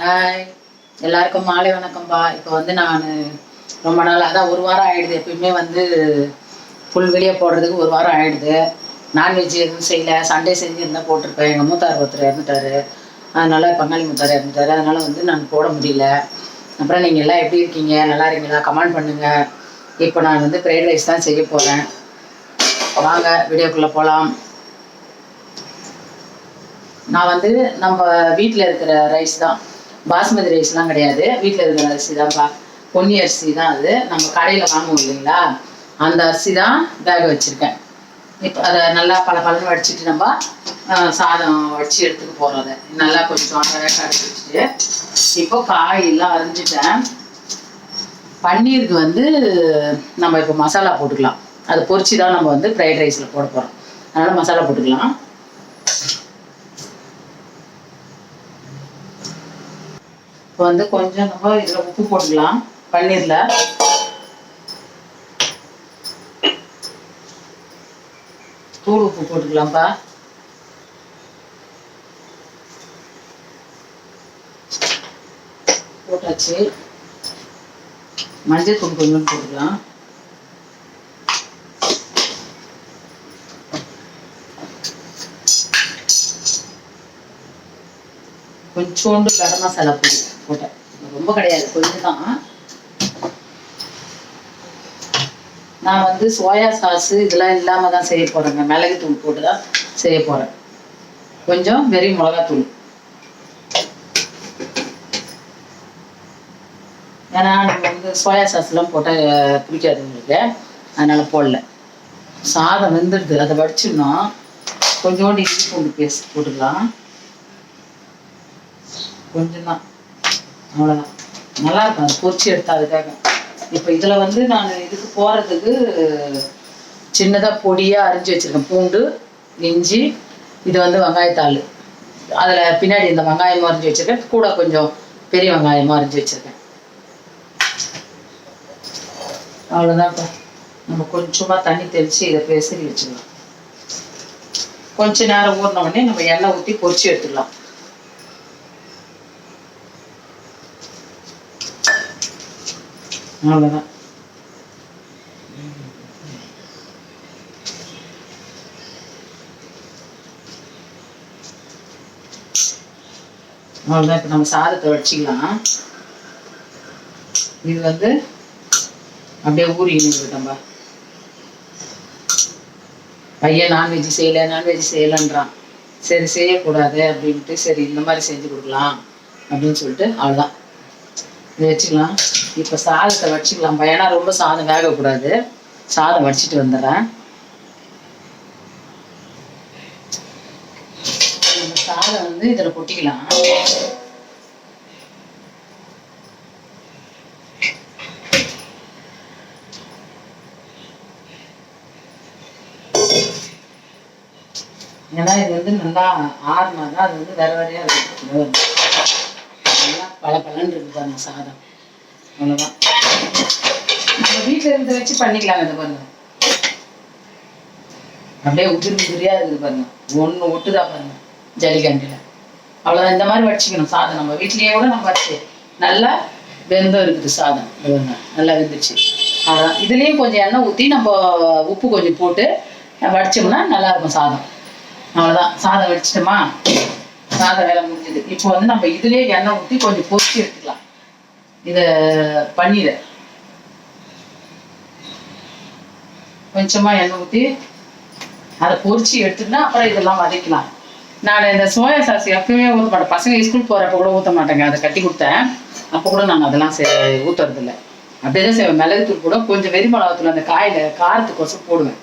Hi எல்லாருக்கும் மாலை வணக்கம்பா. இப்போ வந்து நான் ரொம்ப நாள் அதான் ஒரு வாரம் ஆயிடுது. எப்பயுமே வந்து ஃபுல் வெளியே போடுறதுக்கு ஒரு வாரம் ஆயிடுது. நான்வெஜ் எதுவும் செய்யல. சண்டே செஞ்சுருந்தா போட்டிருப்பேன். எங்கள் மூத்தார் ஒருத்தர் இறந்துட்டாரு. அதனால் பங்காளி மூத்தார் இறந்துட்டாரு. அதனால் வந்து நான் போட முடியல. அப்புறம் நீங்கள் எல்லாம் எப்படி இருக்கீங்க? நல்லா இருக்கீங்களா? கமெண்ட் பண்ணுங்கள் இப்போ நான் வந்து ஃப்ரைட் ரைஸ் தான் செய்ய போகிறேன் வாங்க வீடியோக்குள்ளே போகலாம் நான் வந்து நம்ம வீட்டில் இருக்கிற ரைஸ் தான். பாஸ்மதி ரைஸ்லாம் கிடையாது. வீட்டில் இருக்கிற அரிசி தான்ப்பா பொன்னி அரிசி தான் அது. நம்ம கடையில் வாங்குவோம் இல்லைங்களா? அந்த அரிசி தான் வேக வச்சுருக்கேன். இப்போ அதை நல்லா பல பழம் வடிச்சிட்டு நம்ம சாதம் வடித்து எடுத்துக்க போகிறோம் அதை. நல்லா கொஞ்சம் வேக வச்சுட்டு. இப்போ காயெல்லாம் அரிஞ்சிட்டேன். பன்னீருக்கு வந்து நம்ம இப்போ மசாலா போட்டுக்கலாம். அதை பொறிச்சு தான் நம்ம வந்து ஃப்ரைட் ரைஸில் போட போகிறோம் அதனால் மசாலா போட்டுக்கலாம். இப்போ வந்து கொஞ்சம் நம்ம இதில் உப்பு போட்டுக்கலாம் பன்னீரில். தூள் உப்பு போட்டுக்கலாம்ப்பா. போட்டாச்சு. மஞ்சள் தூள் கொஞ்சம் போட்டுக்கலாம். கொஞ்சோண்டு கரம் மசாலா பொடி ரொம்ப கிடையாது கொஞ்சம் தான் நான் வந்து சோயா சாஸ் இதெல்லாம் இல்லாம தான் செய்ய போறேங்க மிளகு தூள் போட்டு தான் செய்ய போறேன். கொஞ்சம் வெறும் மிளகாத்தூள். ஏன்னா நம்ம வந்து சோயா சாஸ்லாம் போட்டால் பிடிக்காது உங்களுக்கு. அதனால போடல. சாதம் வெந்துடுது. அதை வடிச்சிடணும். கொஞ்சோண்டு இஞ்சி பூண்டு பேஸ்ட் போட்டுக்கலாம். கொஞ்சம் தான் அவ்வளோதான் நல்லா இருக்கும் அது பொரிச்சு எடுத்தா அதுக்காக இப்போ இதில் வந்து நான் இதுக்கு போகிறதுக்கு சின்னதாக பொடியாக அரிஞ்சு வச்சுருக்கேன். பூண்டு இஞ்சி இது வந்து வெங்காயத்தாள். அதில் பின்னாடி இந்த வெங்காயமும் அரிஞ்சு வச்சுருக்கேன். கூட கொஞ்சம் பெரிய வெங்காயமும் அரிஞ்சு வச்சுருக்கேன். அவ்வளோதான்ப்பா நம்ம கொஞ்சமாக தண்ணி தெளித்து இதை பேசி வச்சுக்கலாம் கொஞ்ச நேரம் ஊறின உடனே நம்ம எண்ணெய் ஊற்றி பொரிச்சு எடுத்துக்கலாம். அவ்வளோதான் அவ்வளோதான் இப்போ நம்ம சாதத்தை வடிச்சிக்கலாம். இது வந்து அப்படியே ஊறி நின்றுட்டம்பா பையன் நான்வெஜ் செய்யலை நான்வெஜ் செய்யலைன்றான். சரி செய்யக்கூடாது அப்படின்ட்டு சரி இந்த மாதிரி செஞ்சு கொடுக்கலாம் அப்படின்னு சொல்லிட்டு அவ்வளோதான் வச்சுக்கலாம். இப்போ சாதத்தை வடிச்சுக்கலாம் ஏன்னா ரொம்ப சாதம் வேகக்கூடாது. சாதம் வடிச்சிட்டு வந்துடுறேன். சாதம் வந்து இதில் கொட்டிக்கலாம். ஏன்னா இது வந்து நல்லா ஆறுனா தான் அது வந்து வேற வேறையா இருக்கும். பல பலன் இருக்கு பாருங்க சாதம். அவ்வளோதான் நம்ம வீட்டில் இருந்து வச்சு பண்ணிக்கலாம் இது பாருங்க. அப்படியே உதிரி உதிரியா இருக்குது பாருங்க. ஒன்று ஒட்டுதா பாருங்க ஜல்லிக்கண்டில் அவ்வளோதான் இந்த மாதிரி வடிச்சிக்கணும் சாதம். நம்ம வீட்லேயே கூட நம்ம வச்சு நல்லா வெந்தம் இருக்குது சாதம். பாருங்க நல்லா வெந்துச்சு அவ்வளோதான் இதுலேயும் கொஞ்சம் எண்ணெய் ஊற்றி நம்ம உப்பு கொஞ்சம் போட்டு வடிச்சோம்னா நல்லா இருக்கும் சாதம். அவ்வளோதான் சாதம் வடிச்சிட்டோமா? சாதம் வேலை முடிஞ்சது. இப்போ வந்து நம்ம இதுலயே எண்ணெய் ஊற்றி கொஞ்சம் பொரிச்சு எடுத்துக்கலாம். இதை பன்னீரை. கொஞ்சமா எண்ணெய் ஊற்றி அதை பொரிச்சு எடுத்துட்டுனா அப்புறம் இதெல்லாம் வதக்கலாம். நான் இந்த சோயா சாஸ் எப்பயுமே ஊற்ற மாட்டேன். பசங்க ஸ்கூல் போகிறப்ப கூட ஊற்ற மாட்டேங்க. அதை கட்டி கொடுத்தேன். அப்போ கூட நாங்க அதெல்லாம் செ ஊற்றுறது இல்லை அப்படியே தான் செய்வேன். மிளகுத்தூள் கூட கொஞ்சம் வெறி மிளகாத்தூள் அந்த காயில் காரத்துக்கோசம் போடுவேன்.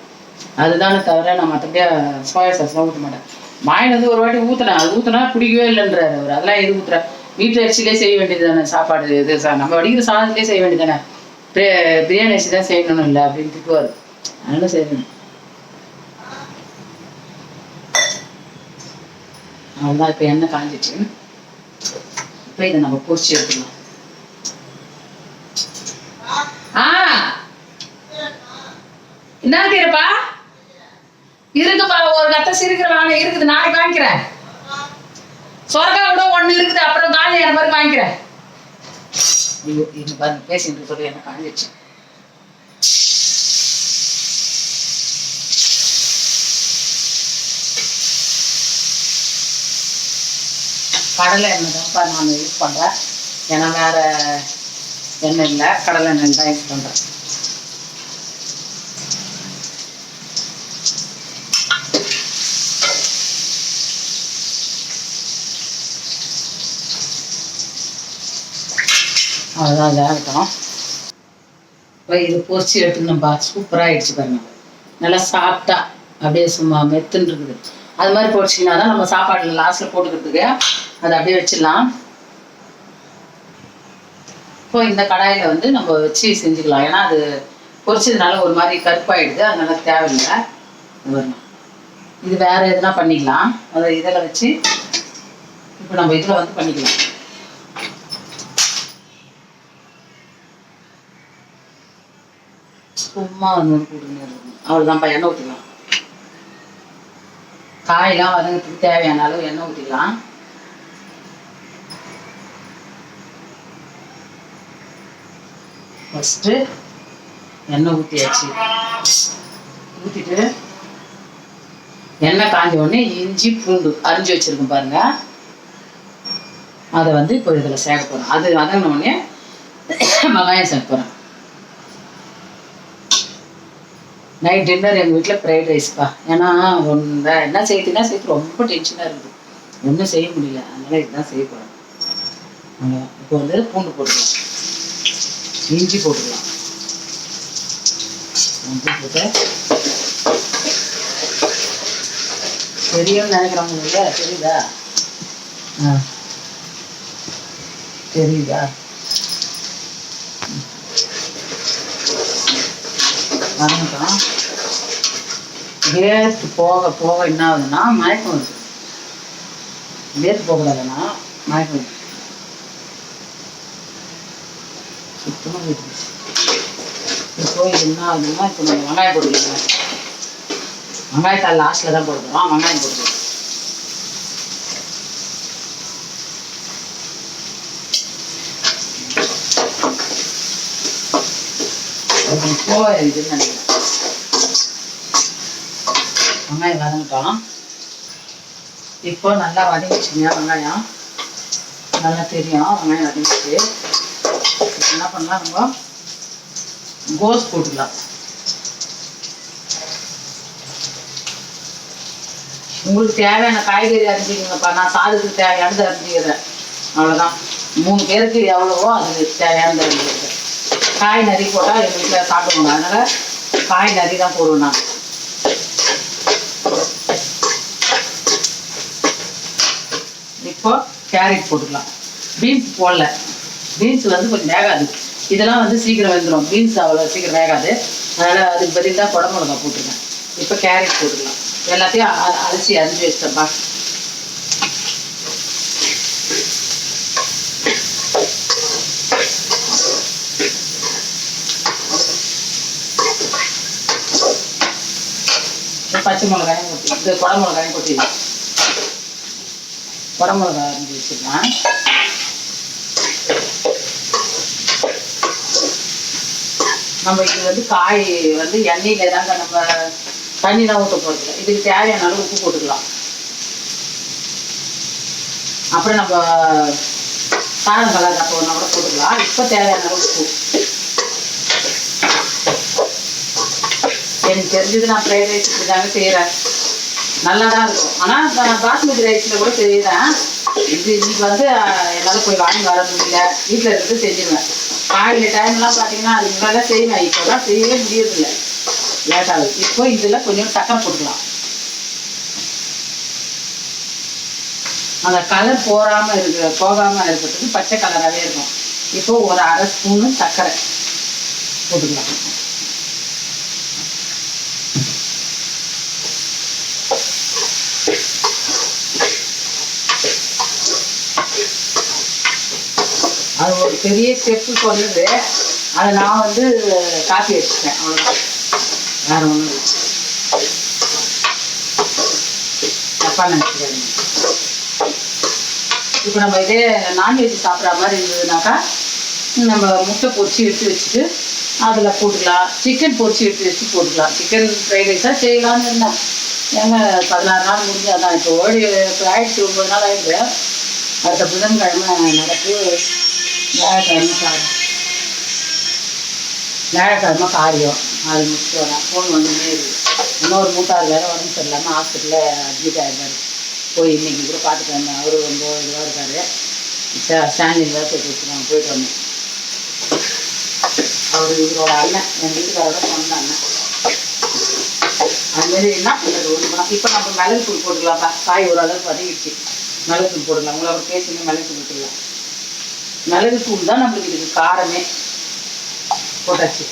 அதுதானே தவிர நான் மற்றபடியே சோயா சாஸ்லாம் ஊற்ற மாட்டேன். மாயன் வந்து ஒரு வாட்டி ஊற்றினேன் அது ஊத்துனா பிடிக்கவே இல்லைன்றாரு அவர். அதெல்லாம் எது ஊத்துறா? வீட்டு அரிசிலே செய்ய வேண்டியது தானே சாப்பாடு இது நம்ம வடிக்கிற சாதத்திலே செய்ய வேண்டியது தானே பிரியாணி அரிசி தான் செய்யணும் இல்லை அப்படின்னு திட்டுவார். அதனால செய்யணும். அவ்வளோதான் இப்போ எண்ணெய் காஞ்சிச்சு. இப்போ இதை நம்ம பொரிச்சு எடுத்துக்கலாம். ஆ! என்ன தீரப்பா இருக்குப்பா ஒரு கத்தை சிரிக்கிற வாங்க இருக்குது நாளைக்கு வாங்கிக்கிறேன். சொரக்கா கூட ஒண்ணு இருக்குது அப்புறம் காலி மாதிரி வாங்கி வாங்கிக்கிறேன் பாருங்க பேசிட்டு சொல்லி என்ன காஞ்சிச்சு கடலை எண்ணெய் தான்ப்பா நான் யூஸ் பண்ணுறேன் ஏன்னா வேற எண்ணெய் இல்லை கடலை எண்ணெய் தான் யூஸ் பண்ணுறேன் அவ்வளோதான் வேகட்டும் இப்போ இது பொரிச்சு எடுத்துக்கணும்பா சூப்பராக ஆயிடுச்சு பாருங்க. நல்லா சாப்பிட்டா அப்படியே சும்மா மெத்துன்னு இருக்குது. அது மாதிரி பொறிச்சிங்கன்னா தான் நம்ம சாப்பாட்டில் லாஸ்ட்டில் போட்டுக்கிறதுக்கு அதை அப்படியே வச்சிடலாம். இப்போ இந்த கடாயில் வந்து நம்ம வச்சு செஞ்சுக்கலாம். ஏன்னா அது பொரிச்சதுனால ஒரு மாதிரி கருப்பாயிடுது. அதனால தேவையில்லை. வரணும் இது வேற எதுனா பண்ணிக்கலாம். அதை இதில் வச்சு இப்போ நம்ம இதில் வந்து பண்ணிக்கலாம். சும்மா வந்து கொடுங்க அவ்வளோதான்ப்பா எண்ணெய் ஊற்றிக்கலாம் காயெல்லாம் வதங்கிறதுக்கு தேவையான அளவு எண்ணெய் ஊற்றிக்கலாம் ஃபஸ்ட்டு எண்ணெய் ஊற்றியாச்சு ஊற்றிட்டு எண்ணெய் காஞ்ச உடனே இஞ்சி பூண்டு அரிஞ்சு வச்சுருக்கோம் பாருங்க. அதை வந்து இப்போ இதில் சேர்க்க போகிறோம் அது வதங்கின உடனே வெங்காயம் சேர்க்க போகிறேன் நைட் டின்னர் எங்கள் வீட்டில் ஃப்ரைட் ரைஸ்ப்பா ஏன்னா ஒன்று என்ன செய்யுதுன்னா செய்து ரொம்ப டென்ஷனாக இருக்குது. ஒன்றும் செய்ய முடியல. அதனால் இதுதான் செய்ய போகிறேன் இப்போ வந்து பூண்டு போட்டுக்கலாம். இஞ்சி போட்டுக்கலாம். இஞ்சி போட்டு. தெரியும்னு நினைக்கிறவங்க இல்லையா? தெரியுதா? ஆ. தெரியுதா? வதங்கட்டும் வேர்த்து போக போக என்ன ஆகுதுன்னா மயக்கம் வருது வேர்த்து போகக்கூடாதுன்னா மயக்கம் வருது சுத்தமாக வருது இப்போ இது என்ன ஆகுதுன்னா இப்போ நம்ம வெங்காயம் போட்டுக்கலாம். வெங்காயத்தால் லாஸ்ட்டில் தான் போடுறோம் வெங்காயம் போட்டுக்கலாம். போக நினைக்கிறேன். வெங்காயம் வதங்கட்டும். இப்போ நல்லா வதங்கிச்சுங்க வெங்காயம். நல்லா தெரியும் வெங்காயம் வதங்கிச்சு என்ன பண்ணலாம் நம்ம? கோஸ் போட்டுக்கலாம். உங்களுக்கு தேவையான காய்கறி அறிஞ்சிக்கிங்கப்பா நான் சாதத்துக்கு தேவையானது அரிஞ்சிக்கிறேன் அவ்வளோதான் மூணு பேருக்கு எவ்வளவோ அது தேவையானது அறிஞ்சிக்கிறேன். காய் நறி போட்டால் எங்கள் வீட்டில் சாப்பிடுவாங்க அதனால் காய் நறி தான் போடுவோம் நான் இப்போ கேரட் போட்டுக்கலாம். பீன்ஸ் போடல. பீன்ஸ் வந்து கொஞ்சம் வேகாது. இதெல்லாம் வந்து சீக்கிரம் வெந்துடும் பீன்ஸ் அவ்வளோ சீக்கிரம் வேகாது. அதனால் அதுக்கு பதில் தான் குடமிளகா போட்டுருக்கேன். இப்போ கேரட் போட்டுக்கலாம். எல்லாத்தையும் அ- அரைச்சி அரிஞ்சு வச்சிட்டப்பா பச்சை மிளகாயும் கொட்டி இது குட மிளகாயும் கொட்டிடலாம் குட மிளகாய் அரிஞ்சு வச்சுக்கலாம் நம்ம இது வந்து காய் வந்து எண்ணெயில தாங்க நம்ம தண்ணிலாம் ஊற்ற போகிறது இதுக்கு தேவையான அளவு உப்பு போட்டுக்கலாம். அப்புறம் நம்ம சாதம் கலர் அப்போ ஒன்றா கூட போட்டுக்கலாம். இப்போ தேவையான அளவு உப்பு. எனக்கு தெரிஞ்சது நான் ஃப்ரைட் ரைஸ் இப்படி தாங்க செய்கிறேன் நல்லா தான் இருக்கும் ஆனால் நான் பாஸ்மதி ரைஸில் கூட செய்கிறேன் இது இன்னைக்கு வந்து என்னால் போய் வாங்கி வர முடியல. வீட்டில் இருந்து செஞ்சுருவேன். காலையில் டைம்லாம் பார்த்தீங்கன்னா அதுக்கு முன்னாடிலாம் செய்வேன். இப்போலாம் செய்யவே முடியறதில்ல. லேட்டாகுது இப்போ இதில் கொஞ்சம் தக்கம் போட்டுக்கலாம். அந்த கலர் போகாமல் இருக்கிற போகாமல் இருக்கிறதுக்கு பச்சை கலராகவே இருக்கும். இப்போ ஒரு அரை ஸ்பூனு சர்க்கரை போட்டுக்கலாம். அது ஒரு பெரிய ஸ்டெப்பு சொல்லுது. அதை நான் வந்து காப்பி வச்சுட்டேன் அவ்வளோதான் வேற ஒன்றும் தப்பாக தப்பா நினச்சிக்காதீங்க. இப்போ நம்ம இதே நான்வெஜ் சாப்பிட்ற மாதிரி இருந்ததுனாக்கா நம்ம முட்டை பொரிச்சு எடுத்து வச்சுட்டு அதில் போட்டுக்கலாம். சிக்கன் பொரிச்சு எடுத்து வச்சு போட்டுக்கலாம். சிக்கன் ஃப்ரைட் ரைஸாக செய்யலாம்னு இருந்தேன். ஏங்க பதினாறு நாள் முடிஞ்சாதான் இப்போ ஓடி இப்போ ஆயிடுச்சு ஒம்பது நாள் ஆயிடுச்சு அடுத்த புதன்கிழமை நடக்கு. வியாழக்கிழமை காரியம். வியாழக்கிழமை காரியம் அது முடிச்சுட்டு ஃபோன் வந்துன்னே இருக்குது இன்னொரு மூட்டாறு வேறு உடம்பு சரியில்லாமல் ஹாஸ்பிட்டலில் அட்மிட் ஆகிருந்தார் போய் இன்றைக்கி கூட பார்த்துட்டு வந்தேன். அவரு ரொம்ப இதுவாக இருக்காரு. ஸ்டாண்டிங் வேறு போயிட்டு வச்சுருவாங்க போயிட்டு வந்தேன் அவர் இவரோட அண்ணன். என் வீட்டுக்காரோட சொந்த அண்ணன். அதுமாரி என்ன பண்ணுறது ஒன்று இப்போ நம்ம மிளகு தூள் போட்டுக்கலாம்ப்பா காய் ஓரளவுக்கு வதங்கிடுச்சு. மிளகு தூள் போடலாம் உங்களை அவர் பேசுங்க மிளகு தூள் போட்டுக்கலாம். மிளகு தூள் தான் நம்மளுக்கு இதுக்கு காரமே. போட்டாச்சு.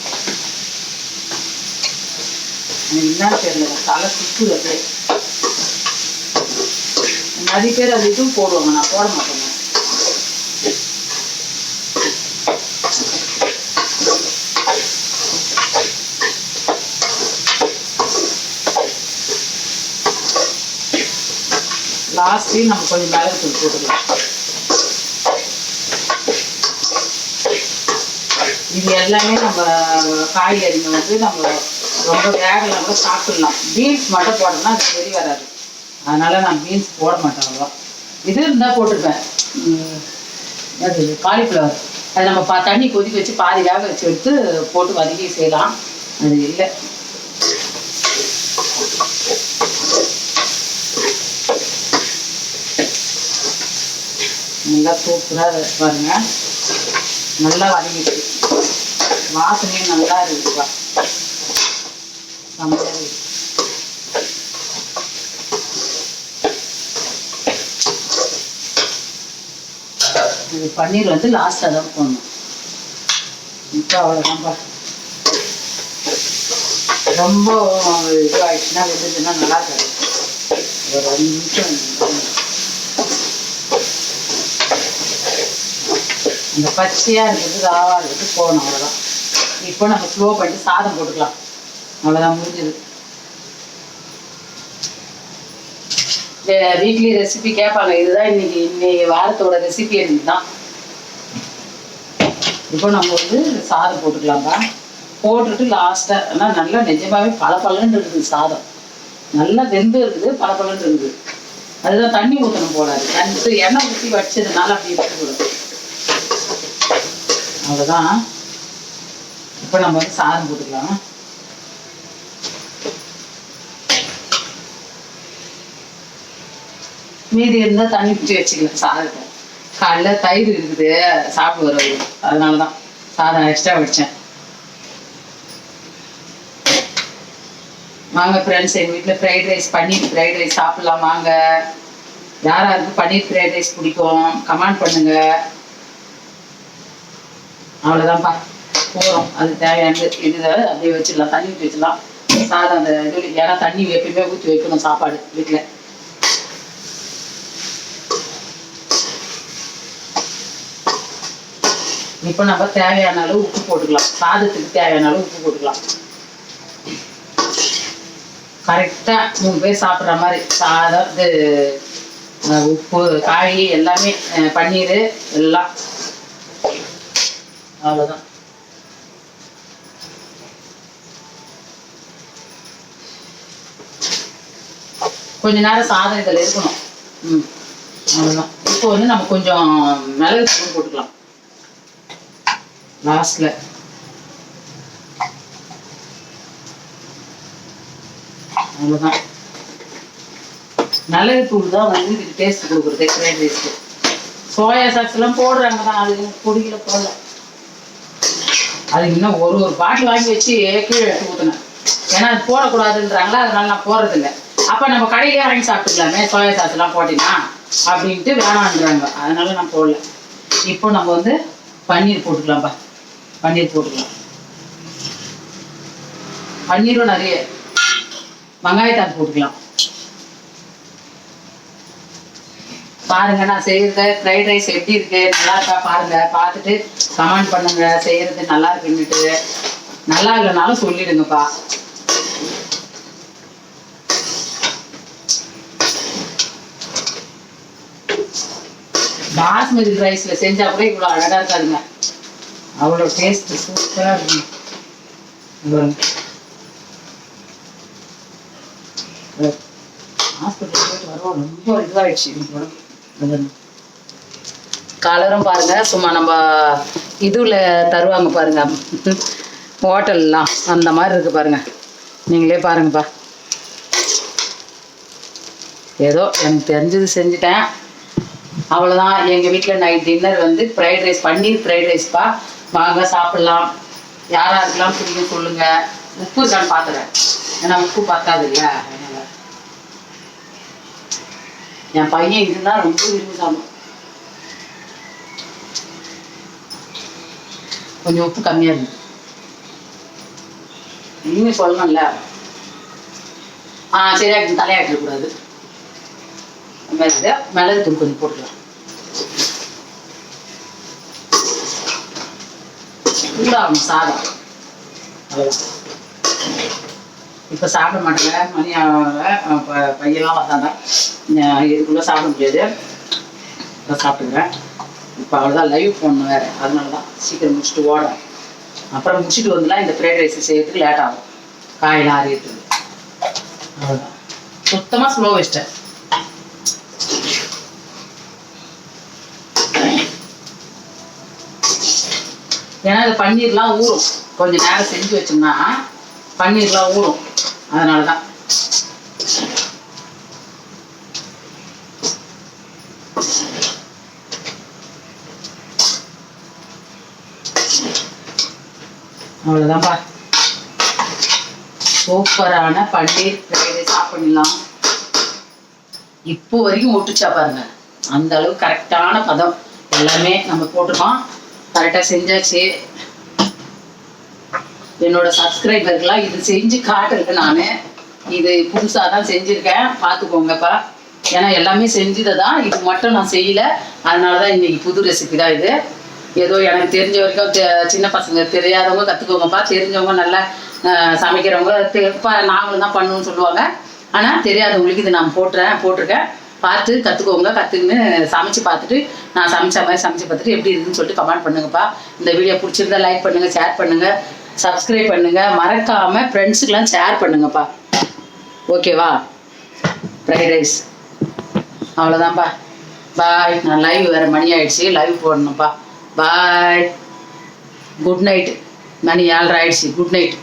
என்ன தெரியல தலை சுத்து அது நிறைய பேர் அது இதுவும் போடுவாங்க. நான் போட மாட்டேங்க லாஸ்ட்லேயும் நம்ம கொஞ்சம் மிளகு தூள் போட்டுக்கலாம். இது எல்லாமே நம்ம காய்கறிங்க வந்து நம்ம ரொம்ப வேகலாம் கூட சாப்பிடலாம். பீன்ஸ் மட்டும் போடணும்னா அது சரி வராது. அதனால நான் பீன்ஸ் போட மாட்டேன் அவ்வளோ இது இருந்தால் போட்டிருப்பேன் அது காலிஃப்ளவர் அது நம்ம பா தண்ணி கொதிக்க வச்சு பாதி வேக வச்சு எடுத்து போட்டு வதக்கி செய்யலாம். அது இல்லை. நல்லா சூப்பராக பாருங்க. நல்லா வதங்கிட்டு வாசனையும் நல்லா இருக்குப்பா. செம்மையா இருக்கு. இது பன்னீர் வந்து லாஸ்ட்டாக தான் போடணும். இப்போ அவ்வளோதான்ப்பா ரொம்ப இதுவாகிடுச்சுன்னா வெந்துச்சுன்னா நல்லா இருக்காது. ஒரு அஞ்சு நிமிஷம் அந்த பச்சையாக இருக்கிறது ராவாக இருக்கிறது போகணும் அவ்வளோதான் இப்போ நம்ம ஸ்லோ பண்ணிட்டு சாதம் போட்டுக்கலாம். அவ்வளோதான் முடிஞ்சது. வீக்லி ரெசிபி கேட்பாங்க. இதுதான் இன்னைக்கு இன்னைக்கு வாரத்தோட ரெசிபி எனக்கு தான் இப்போ நம்ம வந்து சாதம் போட்டுக்கலாம்ப்பா போட்டுட்டு லாஸ்ட்டாக ஆனால் நல்லா நிஜமாவே பளபளன்னு இருக்குது சாதம். நல்லா வெந்து இருக்குது பளபளன்னு இருக்குது. அதுதான் தண்ணி ஊற்றணும் போடாது தண்ணி எண்ணெய் ஊற்றி வச்சதுனால அப்படி இருக்கக்கூடாது அவ்வளோதான் இப்போ நம்ம வந்து சாதம் போட்டுக்கலாம். மீதி இருந்தால் தண்ணி பிடிச்சி வச்சுக்கலாம் சாதத்தை. காலைல தயிர் இருக்குது சாப்பிட்டு வருவது அதனால தான் சாதம் எக்ஸ்ட்ரா வடித்தேன் வாங்க ஃப்ரெண்ட்ஸ் எங்கள் வீட்டில் fried rice paneer fried rice சாப்பிட்லாம் வாங்க. யார் யாருக்கு பன்னீர் ஃப்ரைட் ரைஸ் பிடிக்கும் கமெண்ட் பண்ணுங்க. அவ்வளோதான்ப்பா போகிறோம் அது தேவையானது இது அப்படியே வச்சிடலாம் தண்ணி ஊற்றி வச்சிடலாம். சாதம் அந்த இது ஏன்னா தண்ணி எப்பயுமே ஊற்றி வைக்கணும் சாப்பாடு வீட்டில் இப்போ நம்ம தேவையான அளவு உப்பு போட்டுக்கலாம். சாதத்துக்கு தேவையான அளவு உப்பு போட்டுக்கலாம். கரெக்டாக மூணு பேர் சாப்பிட்ற மாதிரி சாதம் இது உப்பு காய் எல்லாமே பன்னீர் எல்லாம். அவ்வளோதான் கொஞ்ச நேரம் சாதம் இதில் இருக்கணும். ம். அவ்வளோதான் இப்போ வந்து நம்ம கொஞ்சம் மிளகு தூள் போட்டுக்கலாம். லாஸ்டில் அவ்வளோதான் மிளகு தூள் தான் வந்து இதுக்கு டேஸ்ட் கொடுக்குறது ஃப்ரைட் ரைஸ்க்கு சோயா சாஸ் எல்லாம் போடுறாங்க தான் அது பொடியில் போடல அது இன்னும் ஒரு ஒரு பாட்டில் வாங்கி வச்சு கீழே எடுத்து ஊற்றினேன் ஏன்னா அது போடக்கூடாதுன்றாங்களா அதனால நான் போடுறதில்ல. அப்போ நம்ம கடையிலே வாங்கி சாப்பிட்டுக்கலாமே சோயா சாஸ் எல்லாம் போட்டீங்கன்னா அப்படின்ட்டு வேணான்றாங்க. அதனால நான் போடல. இப்போ நம்ம வந்து பன்னீர் போட்டுக்கலாம்ப்பா பன்னீர் போட்டுக்கலாம். பன்னீரும் நிறைய. வெங்காயத்தாள் போட்டுக்கலாம். பாருங்க நான் செய்யறத ஃப்ரைட் ரைஸ் எப்படி இருக்கு நல்லா இருக்கா பாருங்க. பார்த்துட்டு கமெண்ட் பண்ணுங்க செய்யறது நல்லா இருக்குன்னுட்டு. நல்லா இல்லைனாலும் சொல்லிடுங்கப்பா. பாஸ்மதி ரைஸ்ல செஞ்சா கூட இவ்வளோ அழகா இருக்காதுங்க. அவ்வளோ டேஸ்ட் சூப்பராக இருக்கும். ஹாஸ்பிட்டல் போயிட்டு வருவோம். ரொம்ப இதுவாகிடுச்சு எனக்கு கலரும் பாருங்க. சும்மா நம்ம இதுல தருவாங்க பாருங்க. ஹோட்டல்லாம் அந்த மாதிரி இருக்கு பாருங்க. நீங்களே பாருங்கப்பா. ஏதோ எனக்கு தெரிஞ்சது செஞ்சுட்டேன். அவ்வளோதான் எங்கள் வீட்டில் நைட் டின்னர் வந்து ஃப்ரைட் ரைஸ் பன்னீர் ஃப்ரைட் ரைஸ்ப்பா வாங்க சாப்பிட்லாம். யாரா இருக்கலாம் பிடிக்கும் சொல்லுங்க. உப்பு தான் பார்த்துறேன் ஏன்னா உப்பு பத்தாது இல்லையா என் பையன் இதுதான் ரொம்ப விரும்பி சாப்பிடும் கொஞ்சம் உப்பு கம்மியா இருக்கு. இனிமே சொல்லணும்ல. ஆ சரியா இருக்கு. தலையாட்டிட மிளகு தூள் கொஞ்சம் போட்டுக்கலாம். சாதம். இப்ப இப்போ சாப்பிட மாட்டேங்க. மணி பையெல்லாம் வந்தாங்க. இதுக்குள்ளே சாப்பிட முடியாது. இப்போ சாப்பிட்டுக்கிறேன். இப்போ அவ்வளோதான் லைவ் போடணும் வேறு. அதனால தான் சீக்கிரம் முடிச்சுட்டு ஓடுறேன். அப்புறம் முடிச்சுட்டு வந்துலாம் இந்த ஃப்ரைட் ரைஸ் செய்யறதுக்கு லேட் ஆகும். காயெல்லாம் அறியிட்டு அவ்வளோதான் சுத்தமாக ஸ்லோ வச்சிட்டேன் ஏன்னா இது பன்னீர்லாம் ஊறும். கொஞ்ச நேரம் செஞ்சு வச்சோம்னா பன்னீர்லாம் ஊறும். அதனால தான் அவ்வளோதான்ப்பா சூப்பரான பன்னீர் ஃப்ரைட் சாப்பிடலாம். இப்போ வரைக்கும் ஒட்டுச்சா பாருங்க. அந்த அளவு கரெக்டான பதம். எல்லாமே நம்ம போட்டுருக்கோம். கரெக்டாக செஞ்சாச்சு. என்னோட சப்ஸ்கிரைபருக்கெல்லாம் இது செஞ்சு காட்டுறேன் நான். இது புதுசாக தான் செஞ்சுருக்கேன். பார்த்துக்கோங்கப்பா ஏன்னா எல்லாமே செஞ்சதை தான் இது மட்டும் நான் செய்யல. அதனால தான் இன்னைக்கு புது ரெசிபி தான் இது. ஏதோ எனக்கு தெரிஞ்ச வரைக்கும் சின்ன பசங்க தெரியாதவங்க கற்றுக்கோங்கப்பா தெரிஞ்சவங்க நல்லா சமைக்கிறவங்க நாங்களும் தான் பண்ணுவோம்னு சொல்லுவாங்க. ஆனால் தெரியாதவங்களுக்கு இது நான் போட்டுறேன் போட்டிருக்கேன். பார்த்து கற்றுக்கோங்க கற்றுக்கின்னு சமைச்சு பார்த்துட்டு நான் சமைச்ச மாதிரி சமைச்சு பார்த்துட்டு எப்படி இருக்குன்னு சொல்லிட்டு கமெண்ட் பண்ணுங்கப்பா. இந்த வீடியோ பிடிச்சிருந்தா லைக் பண்ணுங்க ஷேர் பண்ணுங்க சப்ஸ்கிரைப் பண்ணுங்க. மறக்காம ஃப்ரெண்ட்ஸுக்கெல்லாம் ஷேர் பண்ணுங்கப்பா. ஓகேவா ஃப்ரைட் ரைஸ் அவ்வளோதான்ப்பா பாய் நான் லைவ் வேறு மணி ஆயிடுச்சு. லைவ் போடணும்ப்பா. பாய் குட் நைட் மணி ஏழரை ஆயிடுச்சு. Good night